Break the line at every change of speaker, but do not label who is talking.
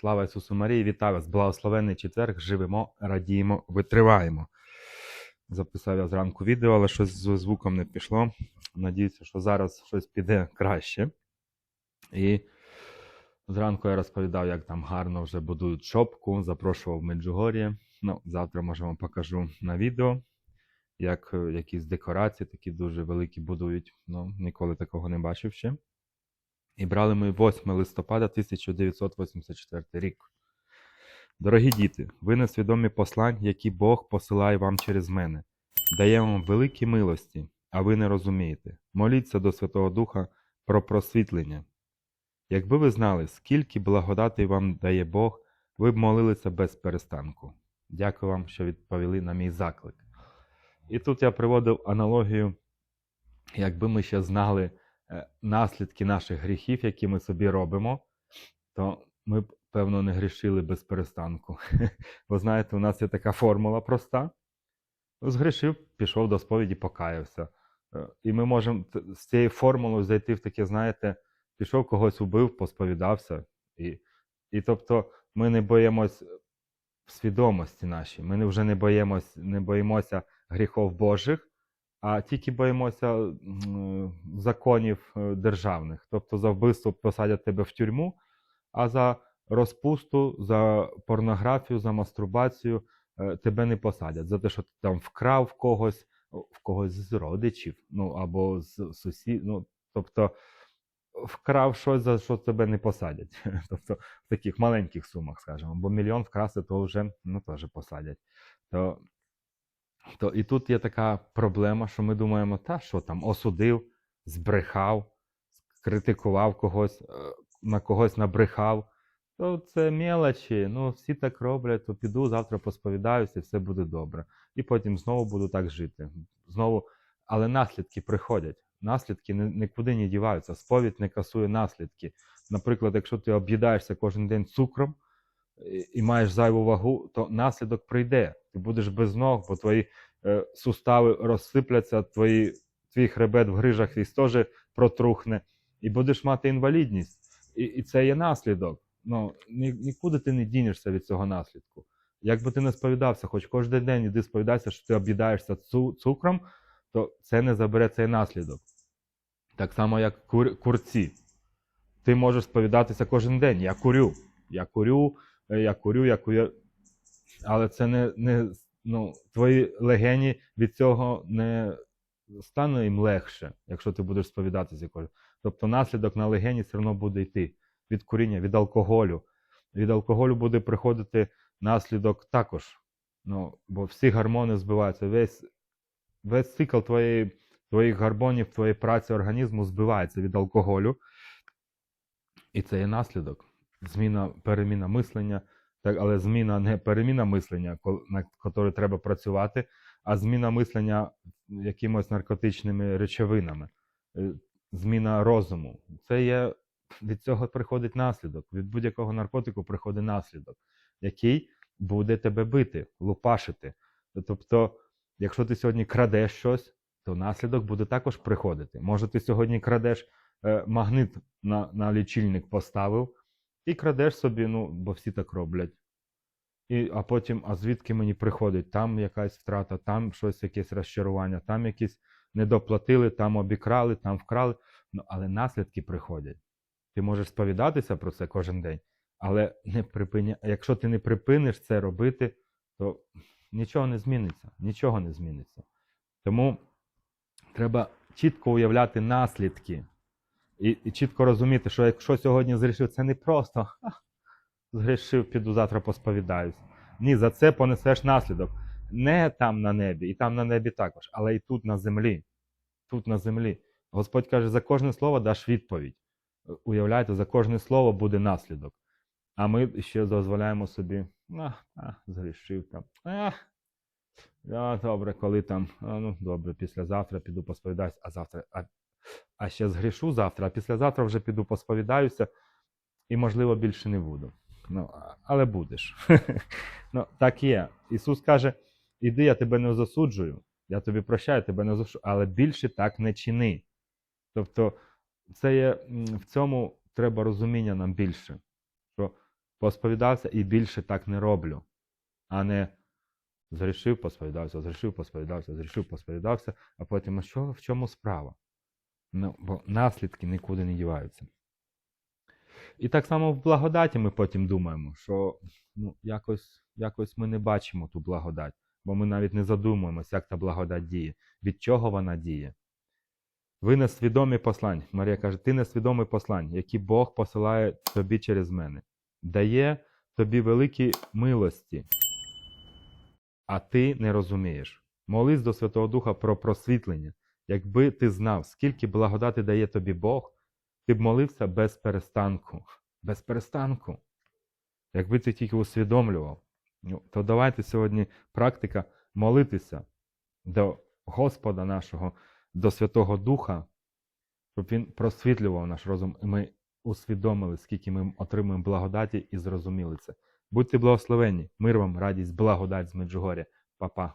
Слава Ісусу Марії, вітаю вас! Благословенний четверг, живемо, радіємо, витриваємо. Записав я зранку відео, але щось з звуком не пішло. Надіюся, що зараз щось піде краще. І зранку я розповідав, як там гарно вже будують шопку, запрошував в Меджугор'я. Ну, завтра, може, вам покажу на відео, як е, якісь декорації такі дуже великі будують. Ну, ніколи такого не бачив ще. І брали ми 8 листопада 1984 рік. Дорогі діти, ви несвідомі послань, які Бог посилає вам через мене. Дає вам великі милості, а ви не розумієте. Моліться до Святого Духа про просвітлення. Якби ви знали, скільки благодати вам дає Бог, ви б молилися без перестанку. Дякую вам, що відповіли на мій заклик. І тут я приводив аналогію, якби ми ще знали наслідки наших гріхів, які ми собі робимо, то ми б, певно, не грішили без перестанку. Ви знаєте, у нас є така формула проста. Згрішив, пішов до сповіді, покаявся. Е, І ми можемо з цією формулою зайти в таке, знаєте, пішов когось убив, посповідався. І, і тобто ми не боїмось свідомості нашій, ми вже не боїмось, не боїмося гріхов Божих, а тільки боїмося законів е, державних. Тобто за вбивство посадять тебе в тюрму, а за розпусту, за порнографію, за мастурбацію е, тебе не посадять. За те, що ти там вкрав в когось, в когось з родичів, ну або з сусід. Ну, тобто вкрав щось, за що тебе не посадять. Тобто в таких маленьких сумах, скажімо, бо мільйон вкрасти, то вже ну, теж посадять. То, то і тут є така проблема, що ми думаємо, та що там, осудив, збрехав, критикував когось, е, на когось набрехав. То це мелочі, ну всі так роблять, то піду, завтра посповідаюся, і все буде добре. І потім знову буду так жити. Знову, але наслідки приходять. Наслідки нікуди не діваються. Сповідь не касує наслідки. Наприклад, якщо ти об'їдаєшся кожен день цукром і, і маєш зайву вагу, то наслідок прийде. Ти будеш без ног, бо твої е, сустави розсипляться, твої, твій хребет в грижах і теж протрухне, і будеш мати інвалідність. І, і це є наслідок. Ну, ні, нікуди ти не дінешся від цього наслідку. Якби ти не сповідався, хоч кожен день іди сповідайся, що ти об'їдаєшся цу, цукром, то це не забере цей наслідок. Так само, як кур, курці. Ти можеш сповідатися кожен день. Я курю, я курю, е, я курю, я курю. Але це не, не ну, твої легені від цього не стане їм легше, якщо ти будеш сповідатися кожен. Тобто наслідок на легені все одно буде йти від куріння, від алкоголю. Від алкоголю буде приходити наслідок також. Ну, бо всі гормони збиваються. Весь, весь цикл твоєї, твоїх гормонів, твоєї праці організму збивається від алкоголю. І це є наслідок. Зміна, переміна мислення, так, але зміна не переміна мислення, на якій треба працювати, а зміна мислення якимось наркотичними речовинами, Е, зміна розуму. Це є від цього приходить наслідок. Від будь-якого наркотику приходить наслідок, який буде тебе бити, лупашити. Тобто, якщо ти сьогодні крадеш щось, то наслідок буде також приходити. Може, ти сьогодні крадеш е, магнит на, на лічильник поставив і крадеш собі, ну, бо всі так роблять. І, а потім, а звідки мені приходить? Там якась втрата, там щось, якесь розчарування, там якісь недоплатили, там обікрали, там вкрали. Ну, але наслідки приходять. Ти можеш сповідатися про це кожен день, але не припиня... якщо ти не припиниш це робити, то нічого не зміниться. Нічого не зміниться. Тому треба чітко уявляти наслідки і, і чітко розуміти, що якщо сьогодні згрішив, це не просто «Ха, згрішив, піду завтра посповідаюсь. Ні, за це понесеш наслідок. Не там на небі, і там на небі також, але і тут на землі. Тут на землі. Господь каже, за кожне слово даш відповідь. Уявляєте, за кожне слово буде наслідок. А ми ще дозволяємо собі, а, а, згрішив там. А, а, добре, коли там, а, ну добре, післязавтра піду посповідаюся, а завтра, а, а ще згрішу завтра, а післязавтра вже піду посповідаюся, і, можливо, більше не буду. Ну, але будеш. ну, так є. Ісус каже: іди, я тебе не засуджую, я тобі прощаю, тебе не засуджую, але більше так не чини. Тобто, це є в цьому треба розуміння нам більше. Що посповідався і більше так не роблю, а не зрішив, посповідався, зрішив, посповідався, зрішив, посповідався, а потім, а що, в чому справа? Ну, бо наслідки нікуди не діваються. І так само в благодаті ми потім думаємо, що ну, якось, якось ми не бачимо ту благодать, бо ми навіть не задумуємося, як та благодать діє, від чого вона діє. Ви несвідомі послань. Марія каже, ти несвідомий послань, які Бог посилає тобі через мене, дає тобі великі милості, а ти не розумієш. Молись до Святого Духа про просвітлення. Якби ти знав, скільки благодати дає тобі Бог, ти б молився без перестанку. Без перестанку. Якби ти тільки усвідомлював, ну, то давайте сьогодні практика молитися до Господа нашого, до Святого Духа, щоб Він просвітлював наш розум, і ми усвідомили, скільки ми отримуємо благодаті і зрозуміли це. Будьте благословенні, мир вам, радість, благодать з Меджугоря. Па-па.